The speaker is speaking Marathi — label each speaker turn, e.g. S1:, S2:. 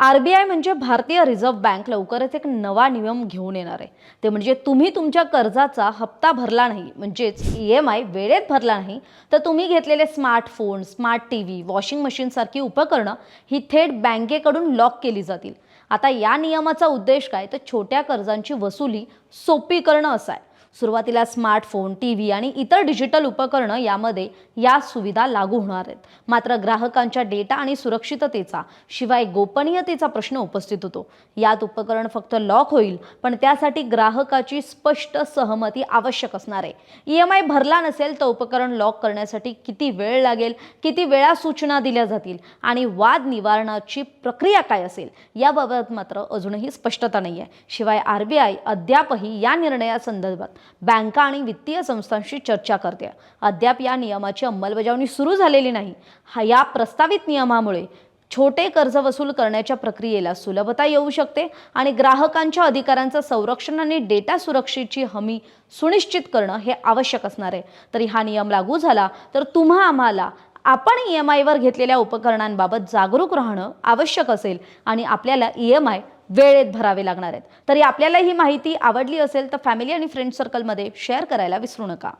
S1: आर बी आय म्हणजे भारतीय रिझर्व्ह बँक लवकरच एक नवा नियम घेऊन येणार आहे. ते म्हणजे तुम्ही तुमच्या कर्जाचा हप्ता भरला नाही म्हणजेच ई एम आय वेळेत भरला नाही तर तुम्ही घेतलेले smartphone smart T V washing मशीनसारखी उपकरणं ही थेट बँकेकडून लॉक केली जातील. आता या नियमाचा उद्देश काय? तर छोट्या कर्जांची वसुली सोपी करणं असा आहे. सुरुवातीला स्मार्टफोन टी व्ही आणि इतर डिजिटल उपकरणं यामध्ये या सुविधा लागू होणार आहेत. मात्र ग्राहकांच्या डेटा आणि सुरक्षिततेचा शिवाय गोपनीयतेचा प्रश्न उपस्थित होतो. यात उपकरण फक्त लॉक होईल पण त्यासाठी ग्राहकाची स्पष्ट सहमती आवश्यक असणार आहे. ई एम आय भरला नसेल तर उपकरण लॉक करण्यासाठी किती वेळ लागेल किती वेळा सूचना दिल्या जातील आणि वाद निवारणाची प्रक्रिया काय असेल याबाबत मात्र अजूनही स्पष्टता नाही आहे शिवाय आर बी आय अद्यापही या निर्णयासंदर्भात बँका आणि वित्तीय संस्थांशी चर्चा करते. अद्याप या नियमाची अंमलबजावणी सुरू झालेली नाही. हा या प्रस्तावित नियमामुळे छोटे कर्ज वसूल करण्याच्या प्रक्रियेला सुलभता येऊ शकते आणि ग्राहकांच्या अधिकारांचं संरक्षण आणि डेटा सुरक्षेची हमी सुनिश्चित करणं हे आवश्यक असणार आहे. तरी हा नियम लागू झाला तर तुम्हा आम्हाला आपण ई एम आयवर घेतलेल्या उपकरणांबाबत जागरूक राहणं आवश्यक असेल आणि आपल्याला ई एम आय वेळेत भरावे लागणार आहेत. तरी आपल्याला ही माहिती आवडली असेल तर फॅमिली आणि फ्रेंड सर्कलमध्ये शेअर करायला विसरू नका.